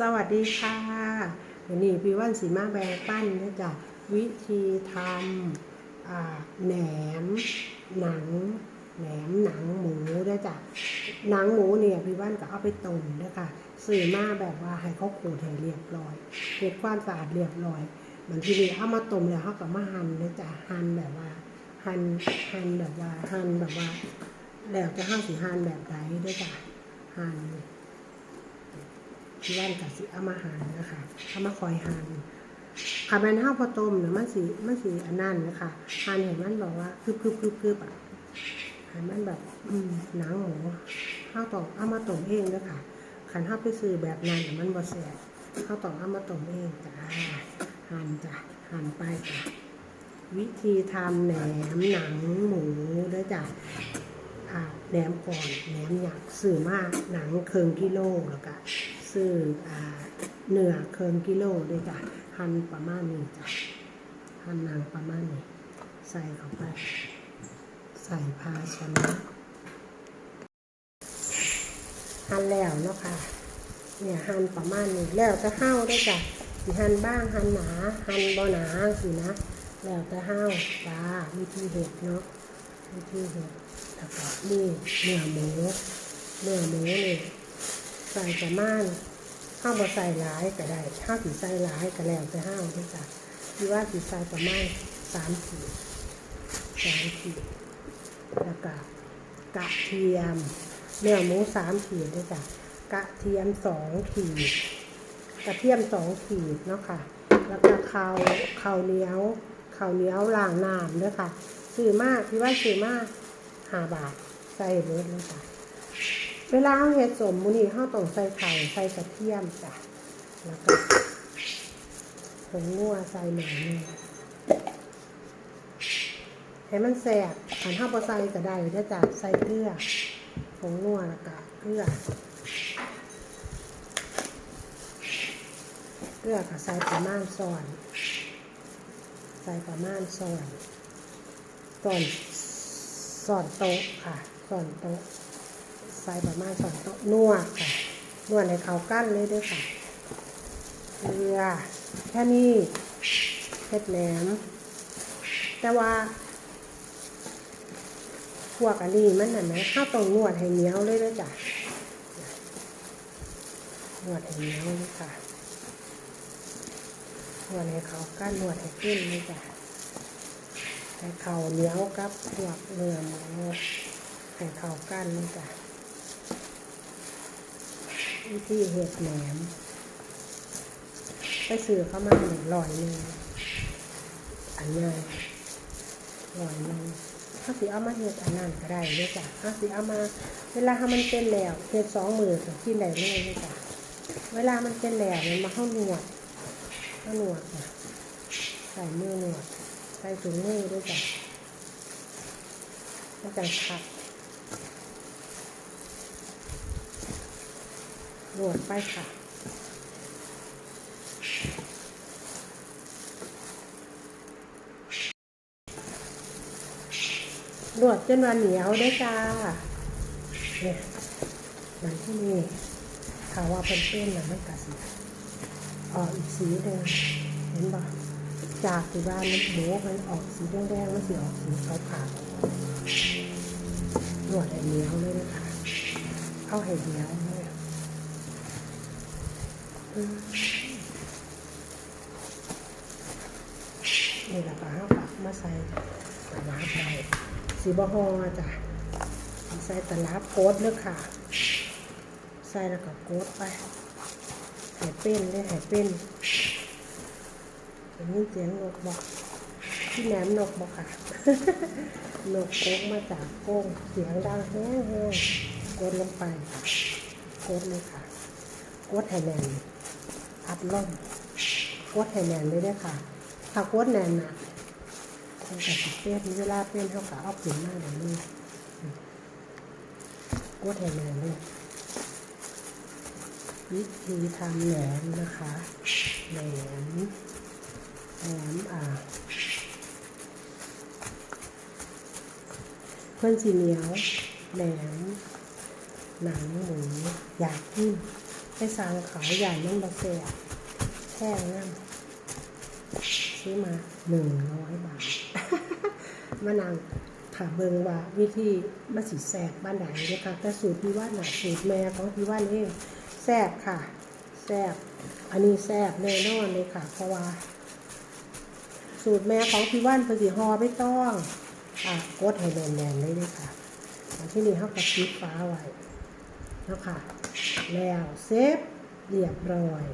สวัสดีค่ะวันนี้พี่ว่านสีมาแบงปั้นนะจ๊ะวิธีทำแหนมหนังแหนมหนังหมูด้วยจ้ะหนังหมูเนี่ยพี่ว่านก็เอาไปต้มด้วยค่ะสื่อมาแบบว่าให้เขาขูดให้เรียบร้อยเก็บความสะอาดเรียบร้อยมันที่นี้เอามาต้มแล้วเขาก็มาหั่นด้วยจ้ะหั่นแบบว่าหั่นหั่นแบบว่าหั่นแบบว่า แล้วจะห้าสีหั่นแบบไหนด้วยจ้ะหั่น ที่ว่านกับสิเอามาหานนะคะเอามาคอยหานค่ะแม่นห้าวพอต้มเนี่ยมันสีมันสีอันนั้นนะคะหานเห็นมันบอกว่าคืบคืบคืบคืบอะหานมันแบบอืมหนังหมูข้าวตอกเอามาต้มเองด้วยค่ะขันห้าไปซื้อแบบนั้นน่มันบ่แซ่บข้าวตอกเอามาต้มเองจ้าหั่นจ้ะหั่นไปจ้ะวิธีทำแหนมหนังหมูด้วยจ้ะอ่าแหนมก่อนแหนมอยากซื้อมากหนังเคิงกิโลแล้วก็ ซื้ออ่าเนื้อเคิงกิโลด้วยจ้ะหั่นประมาณนี้จ้ะหั่นหนังประมาณนี้ ใส่เข้าไป ใส่ภาชนะหั่นแล้วเนาะค่ะเนี่ยหั่นประมาณนี้แล้วจะห้าวด้วยจ้ะสิหั่นบ้างหั่นหนาหั่นบ่หนาสินะ แล้วจะห้าวจ้าวิธีเห็ดเนาะวิธีเห็ดแล้วก็นี่เนื้อหมูเนื้อหมูนี่ ใส่ประมาณข้าวบะใส่หลายก็ได้ข้าวสีใส่หลายก็แล้วแต่ห้าวด้วยจ้ะที่ว่าสีใส่ประมาณสามขีดสามขีดแล้วก็กระเทียมเนื้อหมูสามขีดด้วยจ้ะกระเทียมสองขีดกระเทียมสองขีดเนาะค่ะ แล้วก็ข้าวข้าวเหนียวข้าวเหนียวล้างน้ำด้วยค่ะซื้อมากที่ว่าซื้อมากห้าบาทใส่เบิดเลยจ้ะ เวลาเราเฮ็ดสมมุนี่เราต้องใส่ไข่ใส่กระเทียมจ้ะแล้วก็ผงนัวใส่หน่อยนึงให้มันแสบขันห้าบ่ใส่ก็ได้เด้จ้ะใส่เกลือผงนัวแล้วก็เกลือเกลือก็ใส่ประมาณส่วนใส่ประมาณส่วนส่วนส่วนโต๊ะค่ะส่วนโต๊ะ ใส่ประมาณส่วนโต๊ะนวดค่ะนวดให้เขากั้นเลยด้วยค่ะเกลือแค่นี้เผ็ดแหนมแต่ว่าพวกอันนี้มันน่ะนะข้าวต้องนวดให้เหนียวเลยด้วยจ้ะนวดให้เหนียวเลยค่ะนวดให้เขากั้นนวดให้ขึ้นเลยจ้ะให้เขาเหนียวกับพวกเนื้อหมูให้เขากั้นเลยจ้ะ วิธีเห็ดแหนม ไปซื้อเข้ามาหนึ่งร้อยหนึ่งอันใหญ่ร้อยหนึ่งถ้าสิเอามาเห็ดอันนั้นก็ได้ด้วยจ้ะถ้าสิเอามาเวลาถ้ามันเป็นแล้วเห็ดสองมือก็กินได้เลยด้วยจ้ะเวลามันเป็นแล้วมันมาเข้าหนวดข้าหนวดค่ะใส่มือหนวดใส่ถุงมือด้วยจ้ะแล้วจังขั ดหนวดไปค่ะหนวดจนวันเหนียวได้จ้าเนี่ยมันที่นี่ถาว่าเป็นเส้นนะมันกระสีออกอีกสีหนึ่งเห็นบ่จากที่บ้านมันหมูมันออกสีแดงๆมันสีออกสีขาวๆนวดให้เหนียวเลยนะคะเอาให้เหนียวเนี่แหละก็ห้าปักมาใส่ตะลาบไปสีบะฮอจ้ะใส่ตะลาบโคตรเลยค่ะ ใส่แล้วก็โคตรไปหายเป็นเลยหายเป็นเห็นมีเสียงนกบอกที่แหนมนกบอกค่ะนกโก้งมาจากโก้งเสียงดังแห้งแห้งกดลงไปค่ะกดเลยค่ะกดให้แน่น อัดล่มกดให้แน่นเลยเด้ค่ะ ถ้ากดแน่นนะมันจะสิเป็นเวลาเป็นเท่ากับเอาขึ้นมาเดี๋ยวนี้อืมกดให้แน่นเลยวิธีทำแหนมนะคะแหนมแหนมอ่าเพื่อนสีเหนียวแหนมหนังหมูอยากกิน ไปสั่งเขาใหญ่มันบะเสียแท่งนั่นซื้อมาหนึ่งร้อยบาทมานั่งถามเบิงว่าวิธีมาสิแสบบ้านไหนนะคะแต่สูตรพี่ว่านน่ะสูตรแม่ของพี่ว่านเองแซบค่ะแซบอันนี้แซบแน่นอนเลยค่ะ เพราะว่า สูตรแม่ของพี่ว่านเพิ่นสิห่อไม่ต้องอะกดให้แน่นๆเลยเลยค่ะที่นี่เขากระชิบฟ้าไว้นะค่ะ แล้วเซฟเรียบร้อย